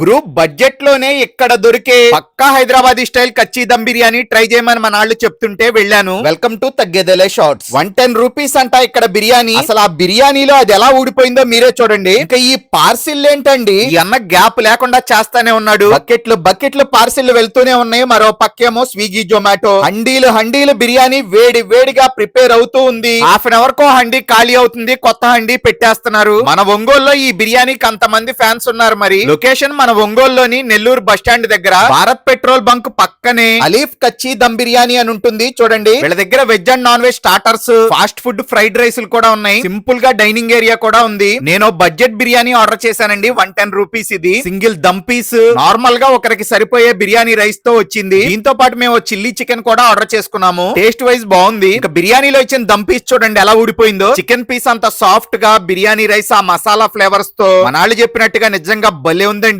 Group బడ్జెట్లోనే ఇక్కడ దొరికే పక్కా హైదరాబాద్ స్టైల్ కచ్చి దమ్ బిర్యానీ ట్రై చేయమని మన వాళ్ళు చెప్తుంటే వెళ్ళాను. Welcome to Thaggedhele shorts one ten rupees అంట ఇక్కడ బిర్యానీ. అసలు ఆ బిర్యానీలో అది ఎలా ఊడిపోయిందో మీరే చూడండి. ఇంకా ఈ పార్సిల్ ఏంటండి? అన్న గ్యాప్ లేకుండా చేస్తానే ఉన్నాడు. బకెట్లు బకెట్లు పార్సిల్ వెళ్తూనే ఉన్నాయి. మరో పక్కేమో స్విగ్గీ జొమాటో హండీలు హండీలు బిర్యానీ వేడి వేడిగా ప్రిపేర్ అవుతూ ఉంది. హాఫ్ అన్ అవర్ కో హండీ ఖాళీ అవుతుంది. కొత్త హండీ పెట్టేస్తున్నారు. మన ఒంగోలులో ఈ బిర్యానీకి అంతమంది ఫ్యాన్స్ ఉన్నారు మరి. లొకేషన్ మన ఒంగోలులోని నెల్లూరు బస్ స్టాండ్ దగ్గర భారత్ పెట్రోల్ బంక్ పక్కనే అలీఫ్ కచ్చి దమ్ బిర్యానీ అని ఉంటుంది. చూడండి. వీళ్ళ దగ్గర veg and non veg starters fast food fried rice కూడా ఉన్నాయి. సింపుల్గా డైనింగ్ ఏరియా కూడా ఉంది. నేను బడ్జెట్ బిర్యానీ ఆర్డర్ చేశానండి. వన్ టెన్ రూపీస్ ఇది. Single dum piece. నార్మల్గా ఒకరికి సరిపోయే బిర్యానీ రైస్తో వచ్చింది. దీంతో పాటు మేము చిల్లీ చికెన్ కూడా ఆర్డర్ చేసుకున్నాము. టేస్ట్ వైజ్ బాగుంది. ఇంకా బిర్యానీలో ఇచ్చిన దమ్ పీస్ చూడండి ఎలా ఊడిపోయిందో. చికెన్ పీస్ అంత సాఫ్ట్గా బిర్యానీ రైస్ ఆ మసాలా ఫ్లేవర్స్తో. మనాళ్ళు చెప్పినట్టుగా నిజంగా భలే ఉందండి.